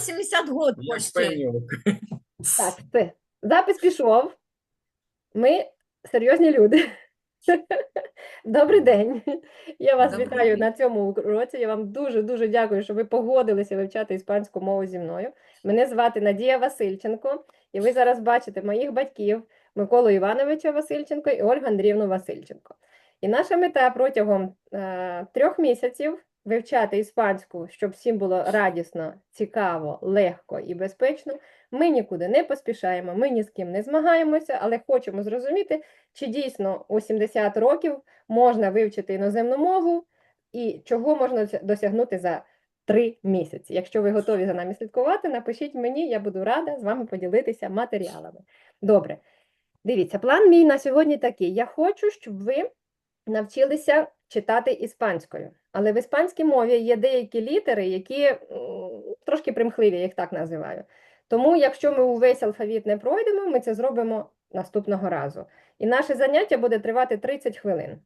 80 год почти. Так, все. Запис пішов. Ми серйозні люди. Добрий день. Я вас Добрий вітаю день. на цьому уроці. Я вам дуже-дуже дякую, що ви погодилися вивчати іспанську мову зі мною. Мене звати Надія Васильченко, і ви зараз бачите моїх батьків Миколу Івановича Васильченко і Ольгу Андріївну Васильченко. І наша мета протягом е, трьох місяців вивчати іспанську, щоб всім було радісно, цікаво, легко і безпечно. Ми нікуди не поспішаємо, ми ні з ким не змагаємося, але хочемо зрозуміти, чи дійсно у 70 років можна вивчити іноземну мову і чого можна досягнути за 3 місяці. Якщо ви готові за нами слідкувати, напишіть мені, я буду рада з вами поділитися матеріалами. Добре. Дивіться, план мій на сьогодні такий. Я хочу, щоб ви навчилися читати іспанською. Але в іспанській мові є деякі літери, які трошки примхливі, я їх так називаю. Тому, якщо ми увесь алфавіт не пройдемо, ми це зробимо наступного разу. І наше заняття буде тривати 30 хвилин.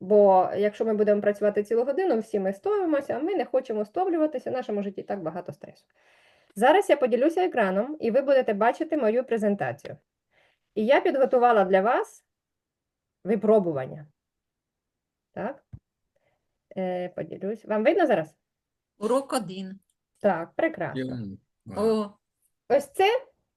Бо якщо ми будемо працювати цілу годину, всі ми стомимося, а ми не хочемо стомлюватися, в нашому житті так багато стресу. Зараз я поділюся екраном, і ви будете бачити мою презентацію. І я підготувала для вас випробування. Так? Е, поділюсь. Вам видно зараз? Урок один. Так, прекрасно. О, Ось це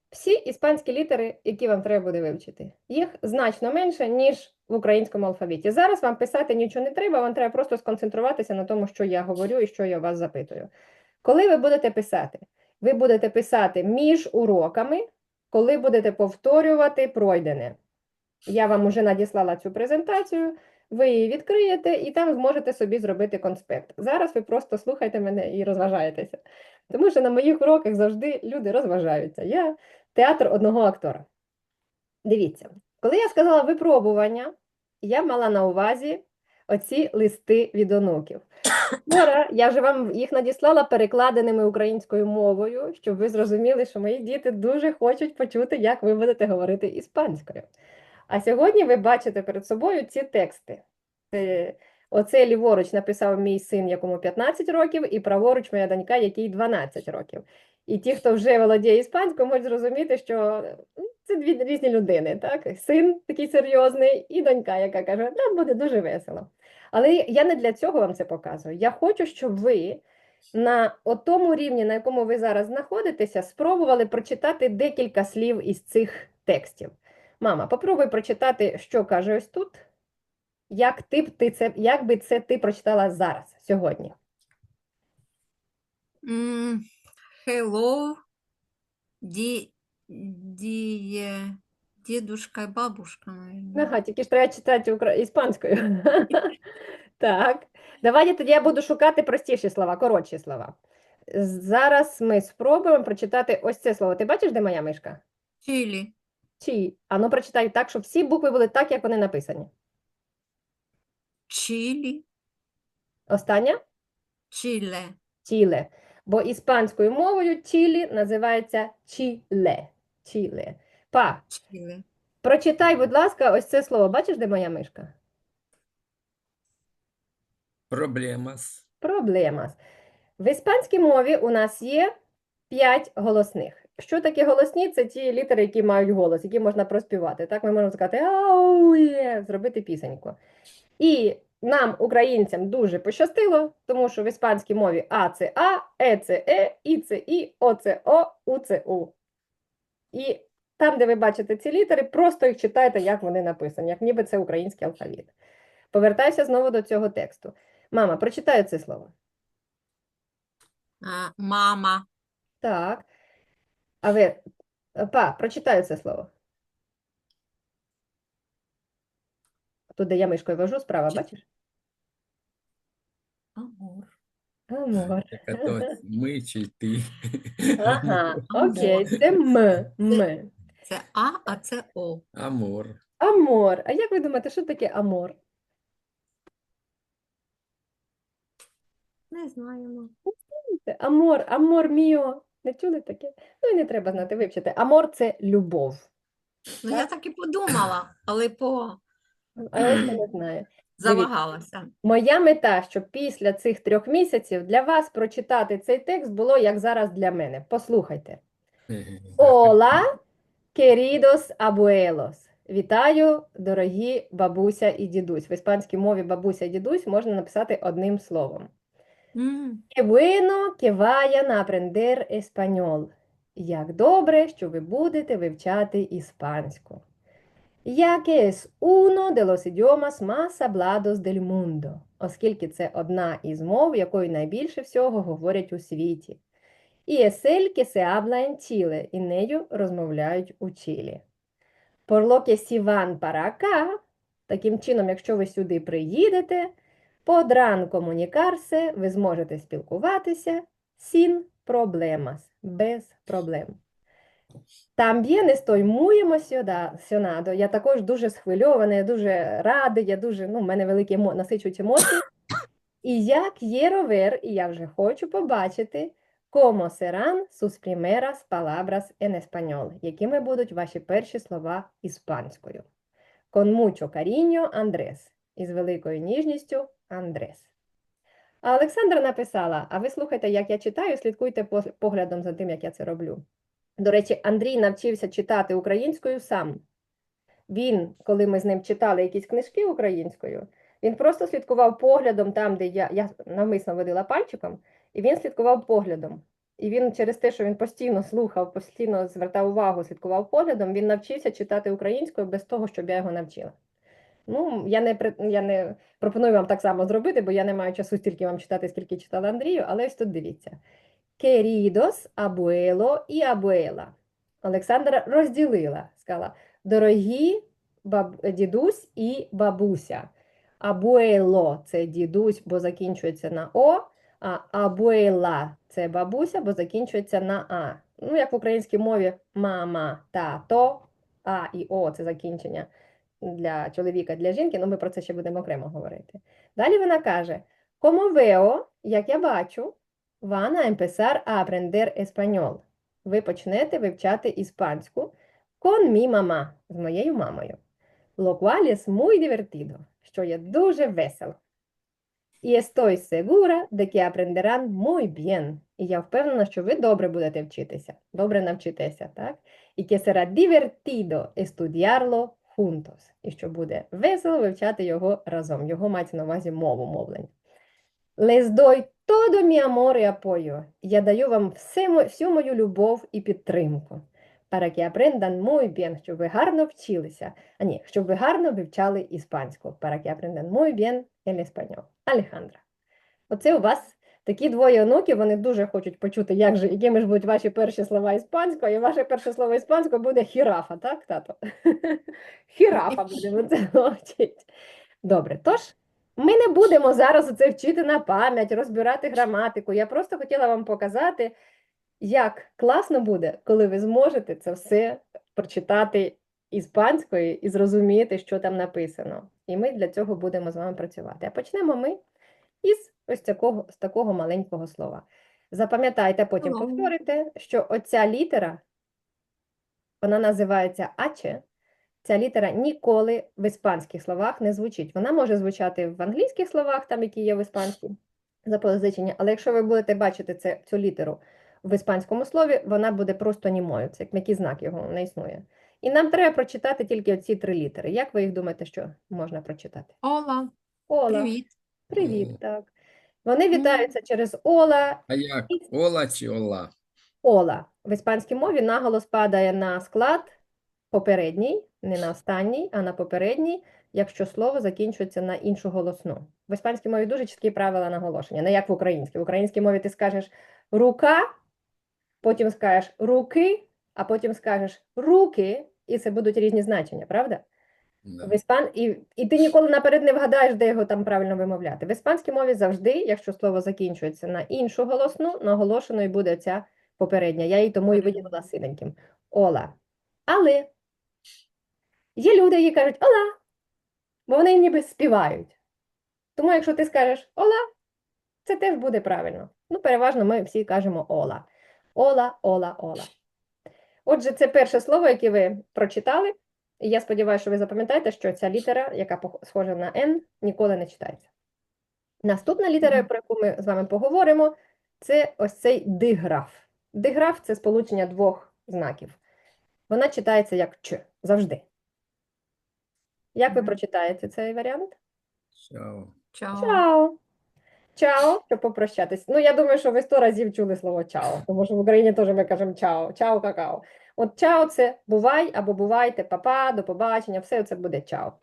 всі іспанські літери, які вам треба буде вивчити. Їх значно менше, ніж в українському алфавіті. Зараз вам писати нічого не треба, вам треба просто сконцентруватися на тому, що я говорю і що я вас запитую. Коли ви будете писати? Ви будете писати між уроками, коли будете повторювати пройдене. Я вам уже надіслала цю презентацію, ви її відкриєте і там зможете собі зробити конспект. Зараз ви просто слухайте мене і розважаєтеся. Тому що на моїх уроках завжди люди розважаються. Я театр одного актора. Дивіться, коли я сказала випробування, я мала на увазі оці листи від онуків. Вчора я вже вам їх надіслала перекладеними українською мовою, щоб ви зрозуміли, що мої діти дуже хочуть почути, як ви будете говорити іспанською. А сьогодні ви бачите перед собою ці тексти. Е, Оце ліворуч написав мій син, якому 15 років, і праворуч моя донька, якій 12 років. І ті, хто вже володіє іспанською, можуть зрозуміти, що ну, це дві різні людини. Так? Син такий серйозний, і донька, яка каже, нам буде дуже весело. Але я не для цього вам це показую. Я хочу, щоб ви на тому рівні, на якому ви зараз знаходитеся, спробували прочитати декілька слів із цих текстів. Мама, попробуй прочитати, що каже ось тут. Як ти б ти це, як би це ти прочитала зараз, сьогодні? м, hello, ді, діє, дідушка і бабушка. Ага, тільки ж треба читати укра... іспанською. Так. Давайте тоді я буду шукати простіші слова, коротші слова. Зараз ми спробуємо прочитати ось це слово. Ти бачиш, де моя мишка? Чилі, Чи? А ну прочитай так, щоб всі букви були так, як вони написані. чилі, Остання? чиле, Чіле. Бо іспанською мовою Чілі називається Чіле. Чіле. Па, чиле. прочитай, будь ласка, ось це слово. Бачиш, де моя мишка? Проблемас. Проблемас. В іспанській мові у нас є п'ять голосних. Що таке голосні? Це ті літери, які мають голос, які можна проспівати. Так ми можемо сказати аує, зробити пісеньку. І нам, українцям, дуже пощастило, тому що в іспанській мові А це А, Е це Е, І це І, О це О, У це У. І там, де ви бачите ці літери, просто їх читайте, як вони написані, як ніби це український алфавіт. Повертаюся знову до цього тексту. Мама, прочитаю це слово. А, мама, Так. А ви, па, прочитаю це слово. Тут, я мишкою вожу, справа, бачиш? амор, Амор. Ми чи ти. Ага, окей, це м, м. це А, а це О. Амор. Амор. А як ви думаєте, що таке амор? Не знаємо. Амор, амор міо. Не чули таке? Ну і не треба знати, вивчити. Амор це любов. Ну, я так і подумала, але по Але ж не знає. Завагалася. Моя мета, щоб після цих трьох місяців для вас прочитати цей текст було як зараз для мене. Послухайте. Hola, queridos abuelos. Вітаю, дорогі бабуся і дідусь. В іспанській мові бабуся і дідусь можна написати одним словом. М, Qué bueno que vayan a aprender español. Як добре, що ви будете вивчати іспанську. Ya que es uno de los idiomas más hablados del mundo, оскільки це одна із мов, якою найбільше всього говорять у світі. Y es el que se habla en Chile, і нею розмовляють у Чилі. Por lo que si van para acá, таким чином, якщо ви сюди приїдете, comunicarse, ви зможете спілкуватися sin problemas, без проблем. Estoy muy emocionado. Я також дуже схвильована, я дуже радий, я дуже, ну, в мене великі насичують емоції. І я quiero ver, і я вже хочу побачити, cómo serán sus primeras palabras en español, якими будуть ваші перші слова іспанською. Con mucho cariño, Андрес. Із великою ніжністю, Андрес. А Олександра написала: а ви слухайте, як я читаю, слідкуйте поглядом за тим, як я це роблю. До речі, Андрій навчився читати українською сам. Він, коли ми з ним читали якісь книжки українською, він просто слідкував поглядом там, де я, я навмисно водила пальчиком, і він слідкував поглядом. І він через те, що він постійно слухав, постійно звертав увагу, слідкував поглядом, він навчився читати українською без того, щоб я його навчила. Ну, я не, я не пропоную вам так само зробити, бо я не маю часу стільки вам читати, скільки читала Андрію, але ось тут дивіться. Queridos abuelo і abuela. Олександра розділила, сказала, дорогі баб... дідусь і бабуся. Абуело це дідусь, бо закінчується на О, а абуела це бабуся, бо закінчується на А. Ну, як в українській мові мама, тато, А і О це закінчення для чоловіка, для жінки, ну ми про це ще будемо окремо говорити. Далі вона каже: Como veo, як я бачу, van a empezar a aprender español. Ви почнете вивчати іспанську con mi mamá, з моєю мамою. Lo cual es muy divertido, що є дуже весело. Y estoy segura de que aprenderán muy bien. І я впевнена, що ви добре будете вчитися, добре навчитеся, так? І que será divertido estudiarlo juntos. І що буде весело вивчати його разом. Його мається на увазі мову мовлення. Les doy todo mi amor y apoyo. Я даю вам все, всю мою любов і підтримку. Para que aprendan muy bien, щоб ви гарно вчилися. А ні, щоб ви гарно вивчали іспанську. Para que aprendan muy bien el español. Алехандра. Оце у вас такі двоє онуків, вони дуже хочуть почути, як же, якими ж будуть ваші перші слова іспанською, і ваше перше слово іспанською буде хірафа, так, тато? Хірафа будемо це вчити. Добре, тож ми не будемо зараз це вчити на пам'ять, розбирати граматику. Я просто хотіла вам показати, як класно буде, коли ви зможете це все прочитати іспанською і зрозуміти, що там написано. І ми для цього будемо з вами працювати. А почнемо ми із ось такого, з такого маленького слова. Запам'ятайте, потім Ага. повторите, що оця літера, вона називається аче. Ця літера ніколи в іспанських словах не звучить. Вона може звучати в англійських словах, там, які є в іспанській запозичення, але якщо ви будете бачити це, цю літеру в іспанському слові, вона буде просто німою. Це як м'який знак його не існує. І нам треба прочитати тільки оці три літери. Як ви їх думаєте, що можна прочитати? Ола, Ола, привіт. привіт, так. Вони вітаються через Ола, А як? Ола чи ола? Ола. В іспанській мові наголос падає на склад попередній, не на останній, а на попередній, якщо слово закінчується на іншу голосну. В іспанській мові дуже чіткі правила наголошення, не як в українській. В українській мові ти скажеш рука, потім скажеш руки, а потім скажеш руки, і це будуть різні значення, правда? В іспан... і, і ти ніколи наперед не вгадаєш, де його там правильно вимовляти. В іспанській мові завжди, якщо слово закінчується на іншу голосну, наголошеною буде ця попередня. Я її тому і виділила синеньким. Ола. Але є люди, які кажуть ола, бо вони ніби співають. Тому, якщо ти скажеш ола, це теж буде правильно. Ну, переважно ми всі кажемо ола. Ола, ола, ола. Отже, це перше слово, яке ви прочитали. І я сподіваюся, що ви запам'ятаєте, що ця літера, яка схожа на N, ніколи не читається. Наступна літера, про яку ми з вами поговоримо, це ось цей диграф. Диграф це сполучення двох знаків. Вона читається як Ч завжди. Як ви прочитаєте цей варіант? Чао. Чао. Чао. Чао, щоб попрощатись. Ну, я думаю, що ви сто разів чули слово чао, тому що в Україні теж ми кажемо чао, чао, какао. От чао це бувай або бувайте, папа, до побачення, все це буде чао.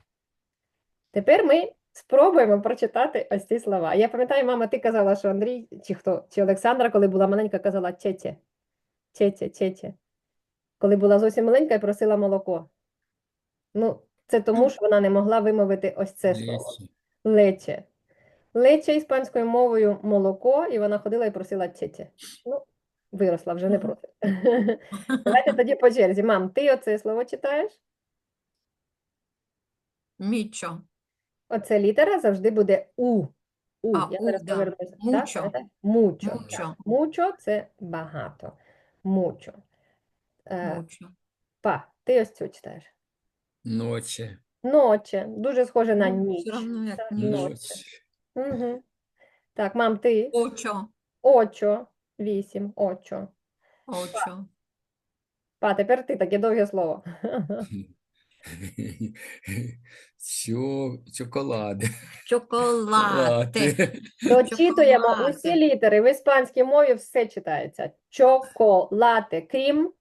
Тепер ми спробуємо прочитати ось ці слова. Я пам'ятаю, мама, ти казала, що Андрій, чи хто, чи Олександра, коли була маленька, казала тєтє, тєтє, тєтє. Коли була зовсім маленька і просила молоко. Ну, це тому, що вона не могла вимовити ось це слово. Лече. Лече іспанською мовою молоко, і вона ходила і просила тєтє. Ну, виросла, вже не просить. Давайте тоді по черзі. Мам, ти оце слово читаєш? Мічо. Оце літера завжди буде У. У. А, Я у, зараз да. повернуся. Так, Мучо. пам'ятаєте? Мучо. так. Мучо. Мучо – це багато. Мучо. Е, Мучо. па, ти ось цю читаєш. Ночі. Ноче. Дуже схоже на Ну, ніч. все равно як Так, ніч. ночі. Ночі. Угу. Так, мам, ти? Очо. Очо. Вісім. Очо. Очо. Па, тепер ти таке довге слово. Чо... Чоколади. Чоколати. Дочитуємо усі літери. В іспанській мові все читається. Чоколате, крім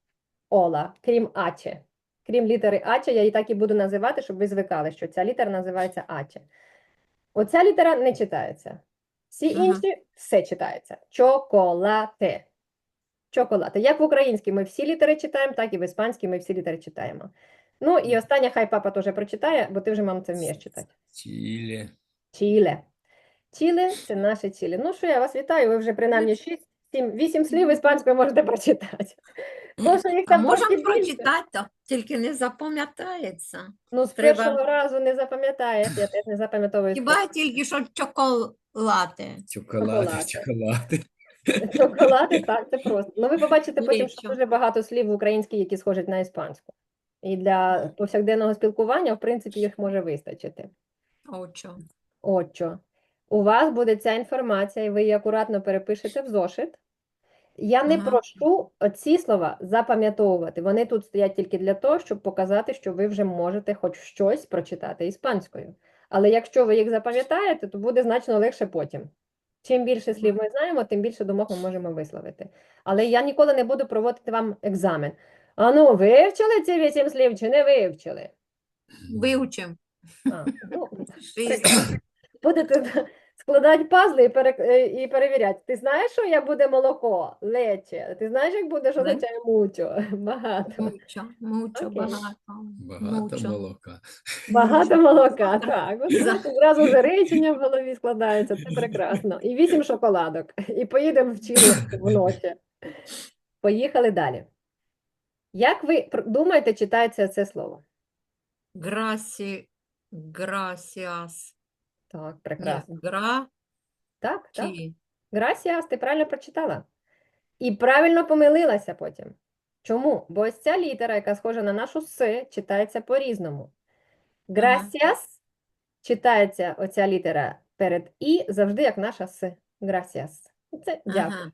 ола, крім аче. Крім літери аче, я її так і буду називати, щоб ви звикали, що ця літера називається аче. Оця літера не читається. Всі Ага. інші все читається. Чоколате. Чоколате. Як в українській ми всі літери читаємо, так і в іспанській ми всі літери читаємо. Ну і останнє, хай папа теж прочитає, бо ти вже, мам, це вмієш читати. Чіле. Чіле. Чіле – це наше Чіле. Ну що, я вас вітаю, ви вже принаймні 6, 7, 8 слів іспанською можете прочитати. Тому що їх А там можемо трошки більше. прочитати, то тільки не запам'ятається. Ну, з Треба- першого разу не запам'ятаєш, я теж не запам'ятовую. Хіба тільки що чоколати. Чоколади. Чоколади. Чоколади. Чоколади, так, це просто. Ну, ви побачите потім, що дуже багато слів в українській, які схожі на іспанську. І для повсякденного спілкування, в принципі, їх може вистачити. Очо. Отчо, у вас буде ця інформація, і ви її акуратно перепишете в зошит. Я не Ага. прошу ці слова запам'ятовувати. Вони тут стоять тільки для того, щоб показати, що ви вже можете хоч щось прочитати іспанською. Але якщо ви їх запам'ятаєте, то буде значно легше потім. Чим більше слів ми знаємо, тим більше думок ми можемо висловити. Але я ніколи не буду проводити вам екзамен. Ану, вивчили ці вісім слів чи не вивчили? Вивчим. А, ну, Шість. Будете складати пазли і, пере, е, і перевіряти. Ти знаєш, що я буде молоко? Лече. Ти знаєш, як буде, що означає мучо? Багато. Мучо. Мучо. Окей. Багато. Багато Мучо. молока. Багато молока, так. От Зразу вже речення в голові складаються, це прекрасно. І вісім шоколадок. І поїдемо в Чилі вночі. Поїхали далі. Як ви пр- думаєте, читається це слово? Грасі. Грасіас. Так, прекрасно. гра. Так, так. Грасіас, ти правильно прочитала. І правильно помилилася потім. Чому? Бо ось ця літера, яка схожа на нашу С, читається по-різному. Грасіас читається оця літера перед І завжди як наша С. Грасіас. Це дякую. Ага.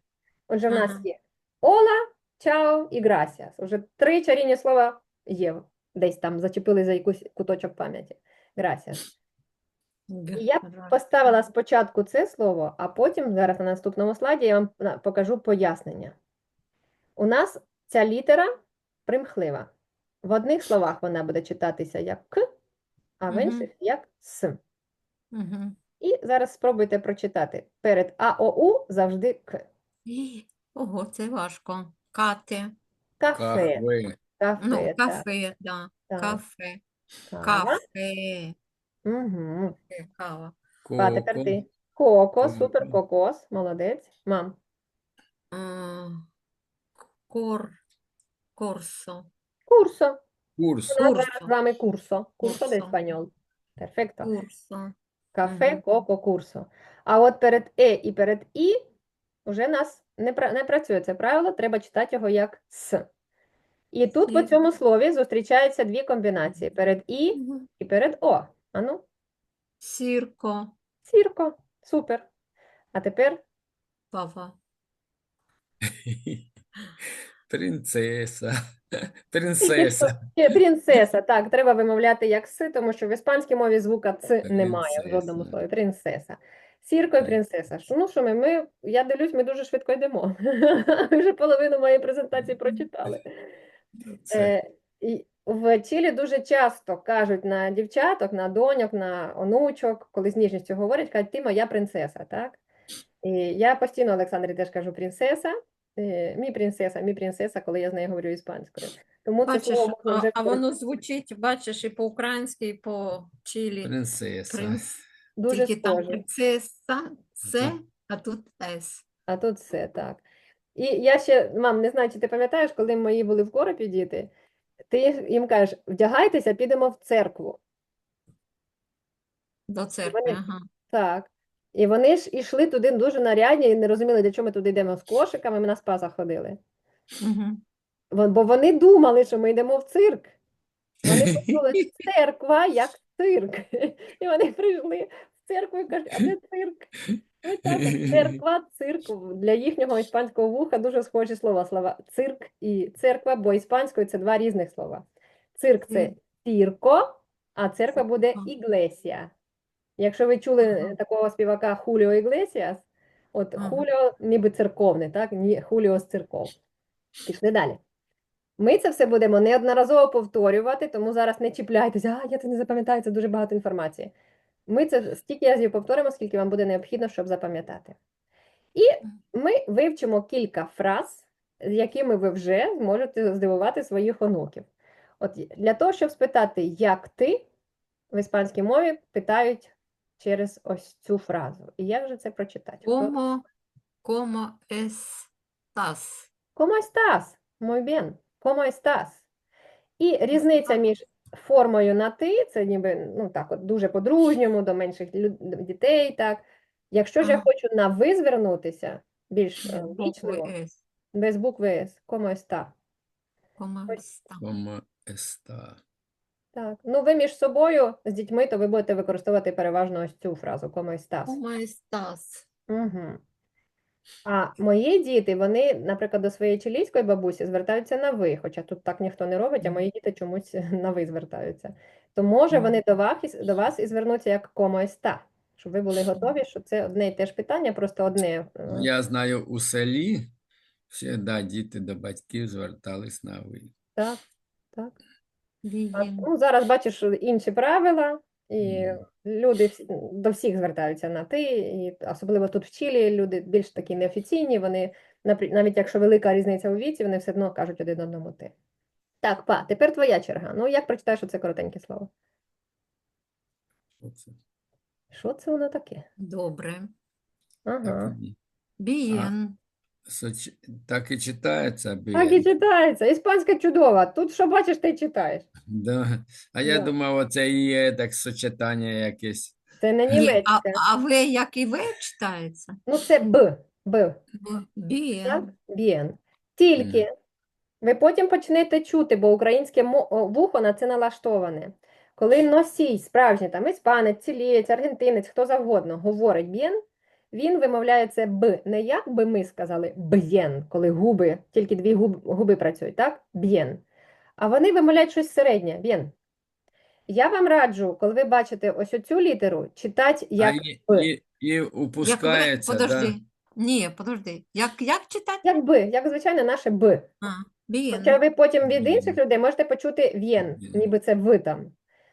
Отже, в нас ага. є ола, чао і грасіас. Уже три чарівні слова є. Десь там зачепили за якийсь куточок пам'яті. Грасіас. І я. Поставила спочатку це слово, а потім зараз на наступному слайді я вам покажу пояснення. У нас ця літера примхлива. В одних словах вона буде читатися як К, а в інших як С. Мгм. І зараз спробуйте прочитати. Перед АОУ завжди К. І- Ого, це важко. Кати. Кафе. Кафе, Ну, так, да. так. Кафе. Кафе. Угу. Кава. А тепер Коко. ти. Коко, Коко. супер кокос, молодець. Мам. А, Кор. Корсо. Курсо. Курс. У нас зараз Курсо. з вами курсо. Курсо de Курсо. español. Перфекто. Курсо. Кафе, Мгм. коко, курсо. А от перед е і перед і вже нас не, пра- не працює це правило, треба читати його як с. І тут по цьому слові зустрічаються дві комбінації перед і і перед о. Ану, Сірко. сірко. Супер. А тепер Пава. Принцеса. Принцеса. Ще принцеса. Так, треба вимовляти як си, тому що в іспанській мові звука ц немає в жодному Принцеса. слові. Принцеса. Сірко і принцеса. Що- Ну що ми, ми, я дивлюсь, ми дуже швидко йдемо. Ми вже половину моєї презентації прочитали. Це Е, і в Чилі дуже часто кажуть на дівчаток, на доньок, на онучок, коли з ніжністю говорять, кажуть, ти моя принцеса, так? І я постійно Олександрі теж кажу принцеса, е, мій принцеса, мій принцеса, коли я з нею говорю іспанською. Тому це Бачиш, слово можна а, вже а використовувати. воно звучить, бачиш, і по-українськи, і по чилі. принцеса. Принц. дуже Тільки там принцеса, це, а тут С. А тут все так. І я ще, мам, не знаю, чи ти пам'ятаєш, коли мої були в коропі діти, ти їм кажеш, вдягайтеся, підемо в церкву. До церкви, вони- ага. Так. І вони ж ішли туди дуже нарядні і не розуміли, для чого ми туди йдемо з кошиками, ми на спаса ходили. Мгм. Вон- Бо вони думали, що ми йдемо в цирк. Вони подумали, церква як цирк. І вони прийшли в церкву і кажуть, а де цирк? Ну, церква, цирк. Для їхнього іспанського вуха дуже схожі слова. Слова цирк і церква, бо іспанською це два різних слова. Цирк це цірко, а церква буде іглесія. Якщо ви чули такого співака Хуліо Іглесіас, от. Хуліо ніби церковний, так? Хуліо з церков. Пішли далі. Ми це все будемо неодноразово повторювати, тому зараз не чіпляйтеся, а я це не запам'ятаю, це дуже багато інформації. Ми це стільки разів повторимо, скільки вам буде необхідно, щоб запам'ятати. І ми вивчимо кілька фраз, з якими ви вже зможете здивувати своїх онуків. От для того, щоб спитати, як ти, в іспанській мові питають через ось цю фразу. І як же це прочитати? Como, como estás? ¿Cómo estás? Muy bien. ¿Cómo estás? І різниця між формою на ти, це ніби ну так, от дуже по-дружньому до менших лю- дітей, так. Якщо ж я хочу на ви звернутися, більш е, Без букви вічливо, С. без букви С, está? Como. Так. Ну, ви між собою з дітьми, то ви будете використовувати переважно ось цю фразу «cómo estás?». Como? Угу. А мої діти, вони, наприклад, до своєї чилійської бабусі звертаються на ви, хоча тут так ніхто не робить, а мої діти чомусь на ви звертаються. То може вони до вас, до вас і звернуться як «cómo está?», щоб ви були готові, що це одне і те ж питання, просто одне. е, Я знаю, у селі завжди діти до батьків звертались на ви. Так, так. А, ну, зараз бачиш інші правила, і люди до всіх звертаються на ти, і особливо тут в Чилі люди більш такі неофіційні, вони навіть якщо велика різниця у віці, вони все одно кажуть один одному ти. Так, па, тепер твоя черга. Ну, як прочитаєш оце коротеньке слово? Що це воно таке? Добре. Ага. Bien. Соч- так і читається Так і читається. Іспанська чудова. Тут що бачиш, ти й читаєш. Да. А я Да. думав, оце і є так сочетання якесь. Це не Ні, а, а В як і В читається? Ну, це б. Б. Б- Bien. Так? Bien. Тільки ви потім почнете чути, бо українське мо- о, вухо на це налаштоване. Коли носій, справжній там іспанець, чилієць, аргентинець, хто завгодно говорить bien, він вимовляє це б. Не як би ми сказали б'єн, коли губи, тільки дві губи, губи працюють, так? Б'єн. А вони вимовляють щось середнє, bien. Я вам раджу, коли ви бачите ось оцю літеру, читати як і, «б». і, і Як В, подожди. да? Ні, подожди. Як, як читати? Як би, як звичайно наше б. А, bien. Хоча ви потім від інших людей можете почути «в'єн», ніби це «ви» там.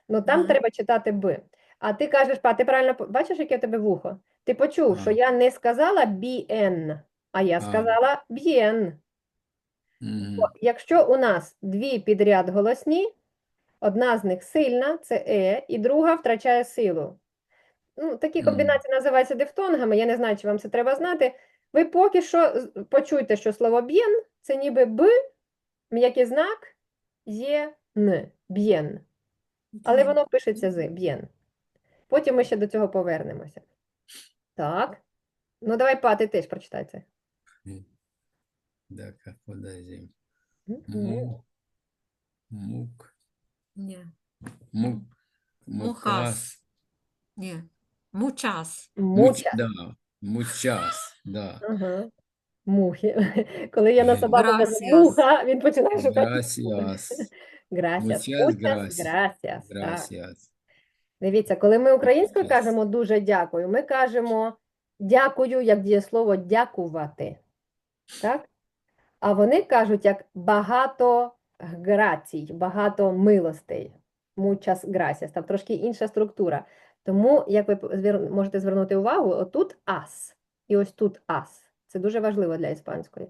Ну там треба читати «би». А ти кажеш, па, ти правильно по- бачиш, яке в тебе вухо? Ти почув, що я не сказала «bien», а я сказала «bien». Мгм. Якщо у нас дві підряд голосні, одна з них сильна, це «е», і друга втрачає силу. Ну, такі Мгм. комбінації називаються дифтонгами, я не знаю, чи вам це треба знати. Ви поки що з- почуйте, що слово «б'єн» – це ніби «б», м'який знак є «н», «б'єн». Але воно пишеться з «б'єн». Потім ми ще до цього повернемося. Так. Ну, давай, па, ти теж прочитай це. Так, а подожди. Мук. Ні. Мук. Мухас. Ні. Мучас. Муч, Муча. да. Мучас. Да. Ага. Мухи. Коли я на собаку кажу Gracias. муха, він починає шукати. Грасіас. Muchas gracias. gracias. Дивіться, коли ми українською кажемо дуже дякую, ми кажемо дякую як дієслово дякувати. Так? А вони кажуть як багато грацій, багато милостей. Muchas gracias. Там трошки інша структура. Тому, як ви можете звернути увагу, отут ас і ось тут ас. Це дуже важливо для іспанської.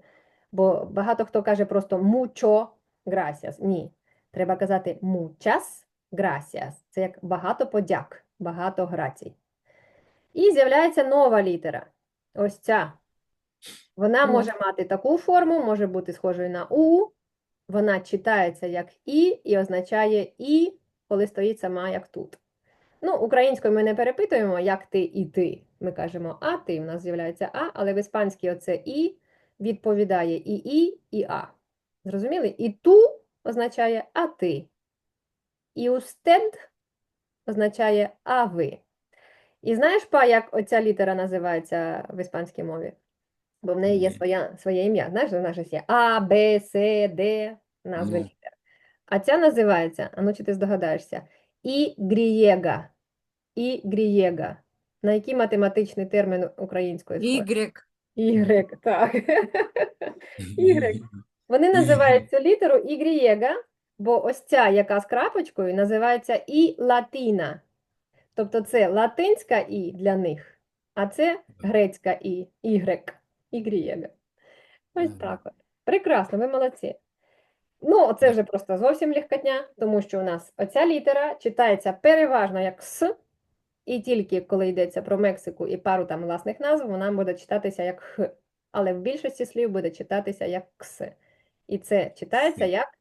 Бо багато хто каже просто mucho gracias. Ні. Треба казати muchas gracias. Це як багато подяк, багато грацій. І з'являється нова літера. Ось ця. Вона може мати таку форму, може бути схожою на У. Вона читається як І і означає І, коли стоїть сама як тут. Ну, українською ми не перепитуємо, як ти і ти. Ми кажемо а ти, в нас з'являється А, але в іспанській оце І відповідає і І, і А. Зрозуміли? І ту означає а ти. І устед означає а ви. І знаєш, па, як оця літера називається в іспанській мові? Бо в неї є своя, своє ім'я. Знаєш, вона ж є А, Б, С, Д, назви літер. А ця називається, а ну чи ти здогадаєшся, І грієга. І грієга. На який математичний термін українською? Ігрек. Ігрек, так. Ігрек. Вони називають цю літеру Y, бо ось ця, яка з крапочкою, називається і латина. Тобто це латинська І для них, а це грецька І, Y, Y. Ось так от. Прекрасно, ви молодці. Ну, це вже просто зовсім легкотня, тому що у нас оця літера читається переважно як С, і тільки коли йдеться про Мексику і пару там власних назв, вона буде читатися як Х. Але в більшості слів буде читатися як Кс. І це читається як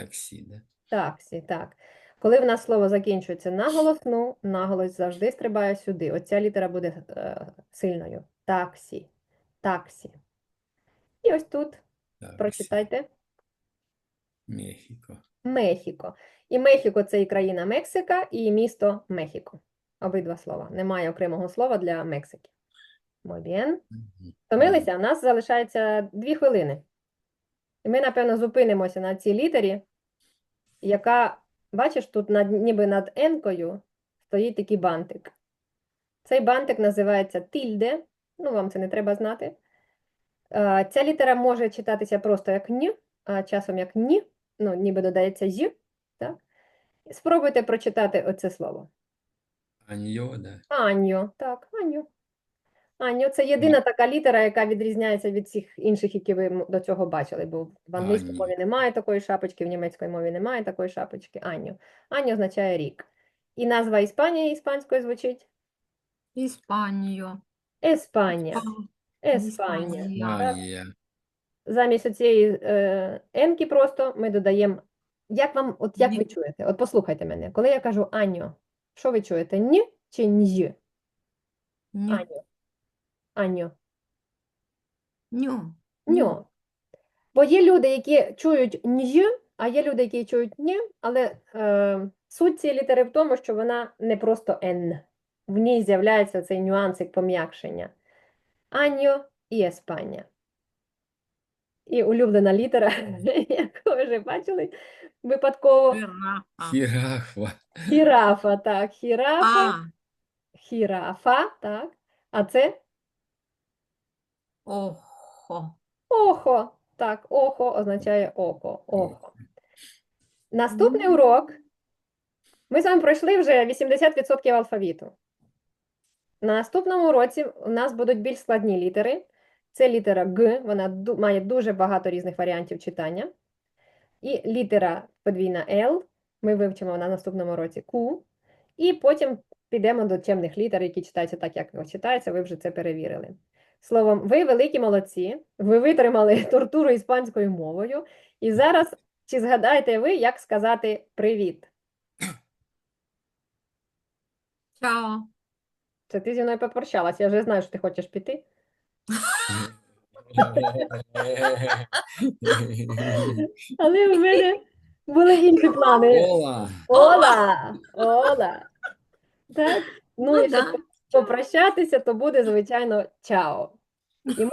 Таксі, да? таксі, так. Коли в нас слово закінчується на голосну, наголос завжди стрибає сюди. Оця літера буде е, сильною. Таксі, таксі. І ось тут Таксі. прочитайте Мехіко. Мехіко. І Мехіко це і країна Мексика, і місто Мехіко. Обидва слова. Немає окремого слова для Мексики. Мгм. Втомилися? У нас залишається дві хвилини. І ми, напевно, зупинимося на цій літері, яка, бачиш, тут над, ніби над енкою стоїть такий бантик. Цей бантик називається тільде. Ну, вам це не треба знати. Ця літера може читатися просто як н, а часом як ні, ну, ніби додається з. Так? Спробуйте прочитати оце слово. Аньо, да? Аньо, так, Аньо. Аньо це єдина така літера, яка відрізняється від всіх інших, які ви до цього бачили, бо в англійській Ані. мові немає такої шапочки, в німецькій мові немає такої шапочки. Аньо. Аньо означає рік. І назва Іспанії іспанською звучить Іспанію. Еспанія. Еспанія. Іспанія. Так. Замість цієї е, енки просто ми додаємо. Як вам, от як ви чуєте? От послухайте мене. Коли я кажу Аньо, що ви чуєте? Ні чи ньй? Ні. Аньо. Аньо. Ню. Ньо. Бо є люди, які чують ньй, а є люди, які чують ні, але е, суть цієї літери в тому, що вона не просто Н. В ній з'являється цей нюансик пом'якшення. Аньо і Еспанія. І улюблена літера, яку ви вже бачили випадково. Хірафа. Хірафа, так, хірафа, хірафа, так. А це Охо. Охо. Так, охо означає око. Охо. Наступний урок. Ми з вами пройшли вже 80% алфавіту. На наступному уроці у нас будуть більш складні літери. Це літера Г, вона має дуже багато різних варіантів читання. І літера подвійна Л, ми вивчимо на наступному році Q. І потім підемо до темних літер, які читаються так, як читаються, ви вже це перевірили. Словом, ви великі молодці, ви витримали тортуру іспанською мовою. І зараз чи згадаєте ви, як сказати привіт? Чао. Це ти зі мною попрощалась, я вже знаю, що ти хочеш піти. Але в мене Були інші плани. Ола. Ола! Ола! Так? Ну Ну і щоб да. попрощатися, то буде, звичайно, чао. І ми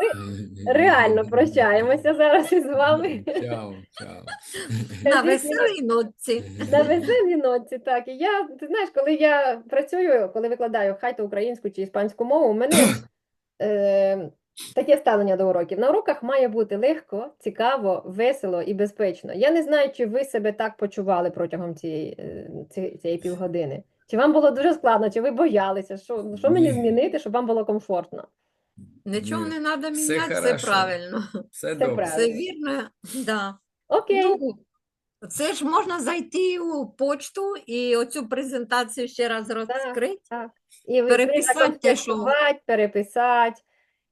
реально прощаємося зараз із вами. Чао, чао. На веселій нотці. На веселій ноті, так. І я, ти знаєш, коли я працюю, коли викладаю хай то українську чи іспанську мову, у мене е, таке ставлення до уроків. На уроках має бути легко, цікаво, весело і безпечно. Я не знаю, чи ви себе так почували протягом цієї, е, цієї півгодини. Чи вам було дуже складно, чи ви боялися? Що, що мені змінити, щоб вам було комфортно? Нічого Ні, не треба все міняти, все хорошо. правильно. Все Це добре. Все правильно. вірно, да. Окей, Ну, це ж можна зайти у почту і оцю презентацію ще раз розкрити. і ви переписати те, що- переписати.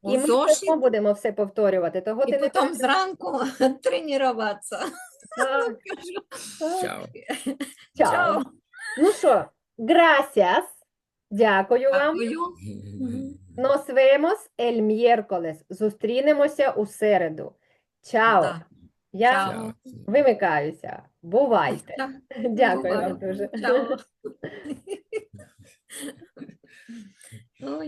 у І ми зошит, одно будемо все повторювати. Того і ти не потім бачиш. зранку тренуватися. Так, так. Чао. Чао. Чао. Ну що, gracias. Дякую вам. Дякую. Nos vemos el miércoles. Зустрінемося у середу. Чао. Да. Я Чао. вимикаюся. Бувайте. Да. Дякую Бувай. вам дуже. Чао.